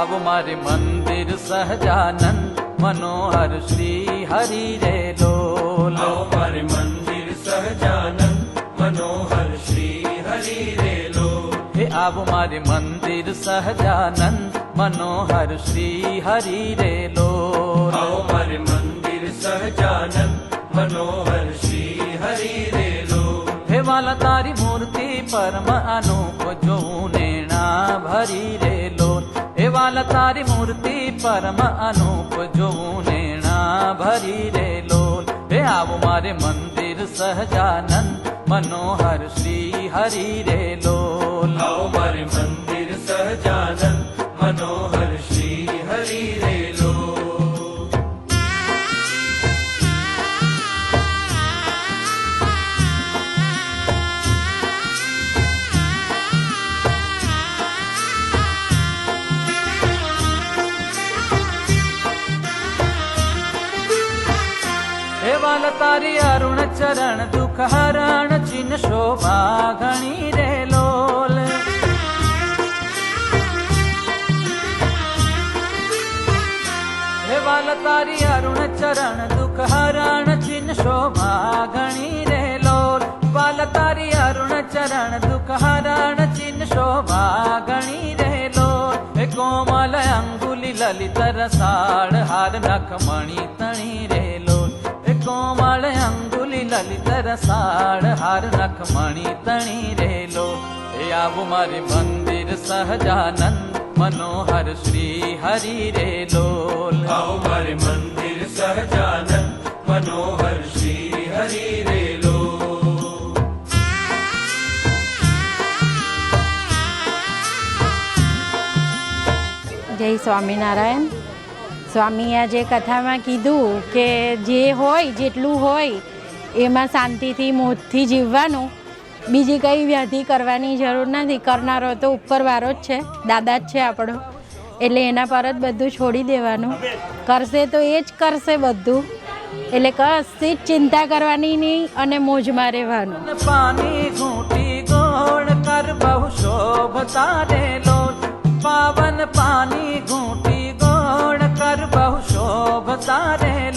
આવો મારે મંદિર સહજાનંદ મનોહર શ્રી હરિ રે લોલ મારે મંદિર સહજાનંદ મનોહર શ્રી હરિ રે લો હે આવ મારે મંદિર સહજાનંદ મનોહર શ્રી હરિ રે લોલ મારે મંદિર સહજાનંદ મનોહર શ્રી હરિ રે લો હે વાલા તારી મૂર્તિ પરમ અનુપ જોઉં નેણા ભરી રે काल तारी मूर्ति परम अनूप जो जना भरी रे लोल। हे रे मारे मंदिर सहजानंद मनोहर श्री हरि रे लोल। आओ मारे मंदिर सहजानंद मनोहर श्री हरि વાલ તારી અરુણ ચરણ, દુઃખ હરણ ચિન શોભા, ઘણી રે લોલ. વાલ, તારી અરુણ ચરણ, દુઃખ હરણ ચિન શોભા, ઘણી રે લોલ. વાલ, તારી અરુણ ચરણ, દુઃખ હરણ ચિન શોભા, ઘણી રે લોલ. કોમલ અંગુલી, લલિત રસાળ, હાર નખ અંગુલી લલિત હાર નખ મણી તણી રેલો. એ આવું મારે મંદિર સહજાનંદ મનોહર શ્રી હરિ રેલો. આવો મારે મંદિર સહજાનંદ મનોહર શ્રી હરિ રેલો. જય સ્વામિનારાયણ. સ્વામીએ આજે કથામાં કીધું કે જે હોય જેટલું હોય એમાં શાંતિથી મોજથી જીવવાનું. બીજી કંઈ વ્યાધિ કરવાની જરૂર નથી. કરનારો તો ઉપરવાળો જ છે. દાદા જ છે આપણો. એટલે એના પર જ બધું છોડી દેવાનું. કરશે તો એ જ કરશે બધું. એટલે કશી જ ચિંતા કરવાની નહીં અને મોજમાં રહેવાનું. પાણી ઘૂંટી ગોળ કર બહુ શોભતા રે લોલ પાવન પાણી ઘૂંટી ગોળ કર બહુ શોભતા રે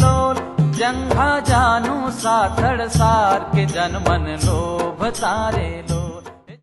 જંઘા જાનું સાથળ સાર કે જન મન લોભ તારે લોલ